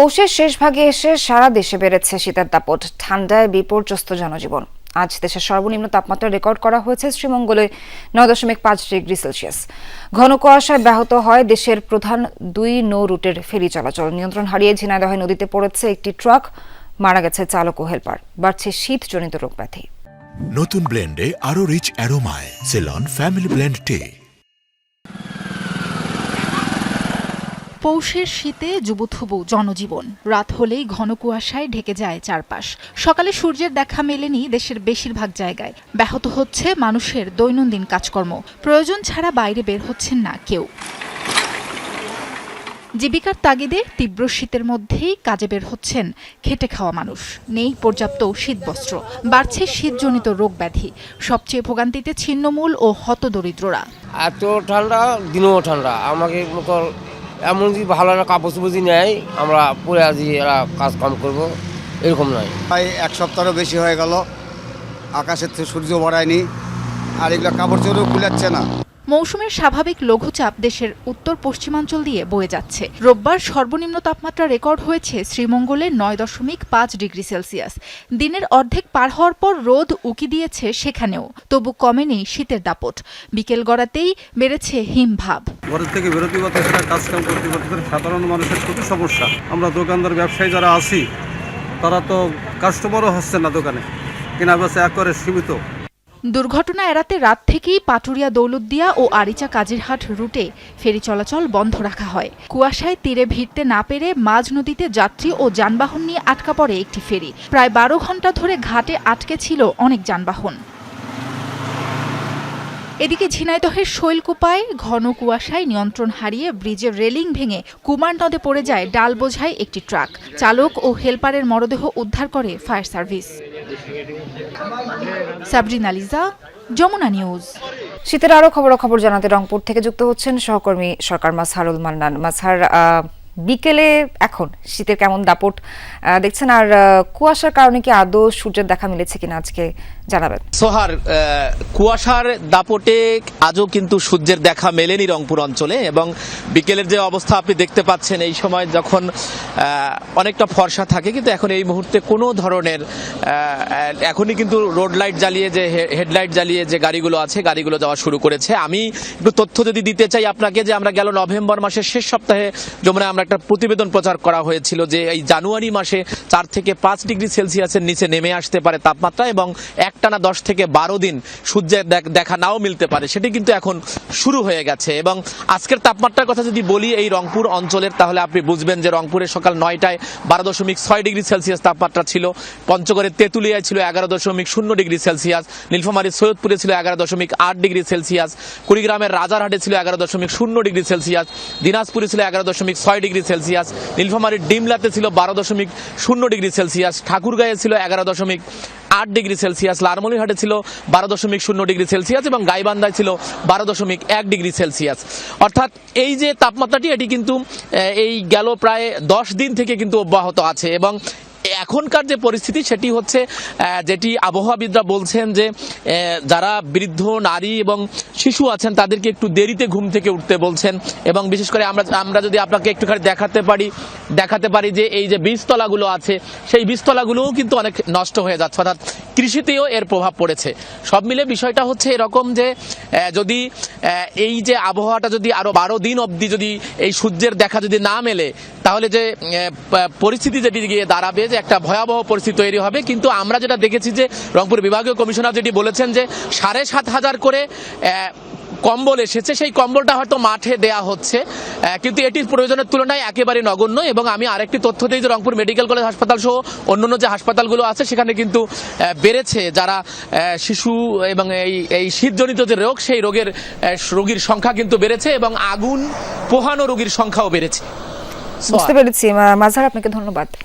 পৌষের শেষ ভাগে এসে সারা দেশে বেড়েছে শীতের দাপট। ঠান্ডায় বিপর্যস্ত জনজীবন। আজ দেশের সর্বনিম্ন তাপমাত্রা রেকর্ড করা হয়েছে শ্রীমঙ্গলে নয় দশমিক পাঁচ ডিগ্রি সেলসিয়াস। ঘন কুয়াশায় ব্যাহত হয় দেশের প্রধান দুই নৌ রুটের ফেরি চলাচল। নিয়ন্ত্রণ হারিয়ে ঝিনাইদহ নদীতে পড়েছে একটি ট্রাক, মারা গেছে চালক ও হেলপার। বাড়ছে শীতজনিত রোগ ব্যাধি নতুন ব্লেন্ডে আরও রিচ অ্যারোমায়। সেলন ফ্যামিলি ব্লেন্ড টে পৌষের শীতে জুবুথুবু জনজীবন। রাত হলেই ঘন কুয়াশায় ঢেকে যায় চারপাশ। সকালে সূর্যের দেখা মেলেনি দেশের বেশিরভাগ জায়গায়। ব্যাহত হচ্ছে মানুষের দৈনন্দিন কাজকর্ম। প্রয়োজন ছাড়া বাইরে বের হচ্ছেন না কেউ। জীবিকার তাগিদে তীব্র শীতের মধ্যেই কাজে বের হচ্ছেন খেটে খাওয়া মানুষ। নেই পর্যাপ্ত শীতবস্ত্র। বাড়ছে শীতজনিত রোগ ব্যাধি সবচেয়ে ভোগান্তিতে ছিন্নমূল ও হতদরিদ্ররা। এত ঠান্ডা, দিনেও ঠান্ডা। আমাকে এমন যদি ভালো একটা কাপড় চোপড় যদি নেয় আমরা পরে আজ এরা কাজ কাম করব এরকম নয়। প্রায় এক সপ্তাহও বেশি হয়ে গেল আকাশের থেকে সূর্য বাড়ায়নি আর এগুলো কাপড় চোপড়ও কুলাচ্ছে না। মৌসুমের স্বাভাবিক লঘুচাপ দেশের উত্তর পশ্চিমাঞ্চল দিয়ে বয়ে যাচ্ছে। রোববার সর্বনিম্ন তাপমাত্রা রেকর্ড হয়েছে শ্রীমঙ্গলে নয় দশমিক পাঁচ ডিগ্রি সেলসিয়াস। দিনের অর্ধেক পার হওয়ার পর রোদ উকি দিয়েছে সেখানেও তবু কমেনি শীতের দাপট। বিকেল গড়াতেই বেড়েছে হিমভাব। ঘরের থেকে বেরোতে পারতেছে না কাজ কাম করতে পারতেছে সাধারণ মানুষের খুবই সমস্যা। আমরা দোকানদার, ব্যবসায়ী যারা আছি, তারা তো কাস্টমারও হচ্ছে না দোকানে। কেনা বেচা এক করে সীমিত। দুর্ঘটনা এড়াতে রাত থেকেই পাটুরিয়া দৌলতদিয়া ও আরিচা কাজিরহাট রুটে ফেরি চলাচল বন্ধ রাখা হয়। কুয়াশায় তীরে ভিড়তে না পেরে মাঝ নদীতে যাত্রী ও যানবাহন নিয়ে আটকা পড়ে একটি ফেরি। প্রায় বারো ঘণ্টা ধরে ঘাটে আটকে ছিল অনেক যানবাহন। এদিকে ঝিনাইদহের শৈলকুপায় ঘন কুয়াশায় নিয়ন্ত্রণ হারিয়ে ব্রিজের রেলিং ভেঙে কুমার নদে পড়ে যায় ডাল বোঝাই একটি ট্রাক। চালক ও হেলপারের মরদেহ উদ্ধার করে fire service. Sabrina Liza, Jamuna news. শীতের আরও খবরাখবর জানাতে রংপুর থেকে যুক্ত হচ্ছেন সহকর্মী সরকার মাসহারুল মান্নান। মাসহার বিকেলে এখন শীতের কেমন দাপট দেখছেন, আর কুয়াশার কারণে কি আদৌ সূর্যের দেখা মিলেছে কিনা আজকে জানাবেন। সোহার কুয়াশার দাপটে আজও কিন্তু সূর্যের দেখা মেলেনি রংপুর অঞ্চলে এবং বিকেলের যে অবস্থা আপনি দেখতে পাচ্ছেন, এই সময় যখন অনেকটা ফর্সা থাকে, কিন্তু এখন এই মুহূর্তে কোনো ধরনের এখনই কিন্তু রোড লাইট জ্বালিয়ে যে হেডলাইট জ্বালিয়ে যে গাড়িগুলো আছে, গাড়িগুলো যাওয়া শুরু করেছে। আমি একটু তথ্য যদি দিতে চাই আপনাকে যে আমরা গেল নভেম্বর মাসের শেষ সপ্তাহে যমুনায় আমরা একটা প্রতিবেদন প্রচার করা হয়েছিল যে এই জানুয়ারি মাসে চার থেকে পাঁচ ডিগ্রি সেলসিয়াসের নিচে নেমে আসতে পারে তাপমাত্রা এবং একটানা দশ থেকে বারো দিন সূর্যের দেখা নাও মিলতে পারে। সেটি কিন্তু এখন শুরু হয়ে গেছে এবং আজকের তাপমাত্রার কথা যদি বলি এই রংপুর অঞ্চলের, তাহলে আপনি বুঝবেন যে রংপুরে সকাল নয়টায় বারো দশমিক ছয় ডিগ্রি সেলসিয়াস তাপমাত্রা ছিল পঞ্চগড়ের তেঁতুলিয়ায় ছিল এগারো দশমিক শূন্য ডিগ্রি সেলসিয়াস নীলফামারীর সৈয়দপুরে ছিল এগারো দশমিক আট ডিগ্রি সেলসিয়াস, কুড়িগ্রামের রাজারহাটে ছিল এগারো দশমিক শূন্য ডিগ্রি সেলসিয়াস, দিনাজপুরে ছিল এগারো দশমিক ছয় ডিগ্রি সেলসিয়াস। নীলফামারীর ডিমলাতে ছিল বারো দশমিক শূন্য ডিগ্রি সেলসিয়াস। ঠাকুরগাঁয়ে ছিল এগারো দশমিক আট ডিগ্রি সেলসিয়াস। লালমনিরহাটে ছিল বারো দশমিক শূন্য ডিগ্রি সেলসিয়াস এবং গাইবান্ধায় ছিল বারো দশমিক এক ডিগ্রি সেলসিয়াস। অর্থাৎ এই যে তাপমাত্রাটি, এটি কিন্তু এই গেল প্রায় দশ দিন থেকে কিন্তু অব্যাহত আছে এবং এখনকার যে পরিস্থিতি, সেটি হচ্ছে যেটি আবহাওয়াবিদরা বলছেন যে যারা বৃদ্ধ, নারী এবং শিশু আছেন, তাদেরকে একটু দেরিতে ঘুম থেকে উঠতে বলছেন এবং বিশেষ করে আমরা আমরা যদি আপনাকে একটুখানি দেখাতে পারি দেখাতে পারি যে এই যে বীজতলাগুলো আছে, সেই বীজতলাগুলোও কিন্তু অনেক নষ্ট হয়ে যাচ্ছে। অর্থাৎ কৃষিতেও এর প্রভাব পড়েছে। সব মিলে বিষয়টা হচ্ছে এরকম যে যদি এই যে আবহাওয়াটা যদি আরও বারো দিন অবধি যদি এই সূর্যের দেখা যদি না মেলে, তাহলে যে পরিস্থিতি যেটি গিয়ে দাঁড়াবে যে একটা ভয়াবহ পরিস্থিতি তৈরি হবে। কিন্তু আমরা যেটা দেখেছি যে রংপুর বিভাগীয় কমিশনার যেটি বলেছেন যে সাড়ে সাত হাজার করে কম্বল এসেছে। সেই কম্বলটা হয়তো মাঠে দেয়া হচ্ছে। কিন্তু এটির প্রয়োজনের তুলনায় একেবারে নগণ্য এবং আমি আরেকটি তথ্য দিই যে রংপুর মেডিকেল কলেজ হাসপাতাল সহ অন্যান্য যে হাসপাতালগুলো আছে সেখানে কিন্তু বেড়েছে। যারা শিশু এবং এই এই শীতজনিত যে রোগ সেই রোগের রোগীর সংখ্যা কিন্তু বেড়েছে এবং আগুন পোহানো রোগীর সংখ্যাও বেড়েছে। বুঝতে পেরেছি। মা- মাঝহার আপনাকে ধন্যবাদ।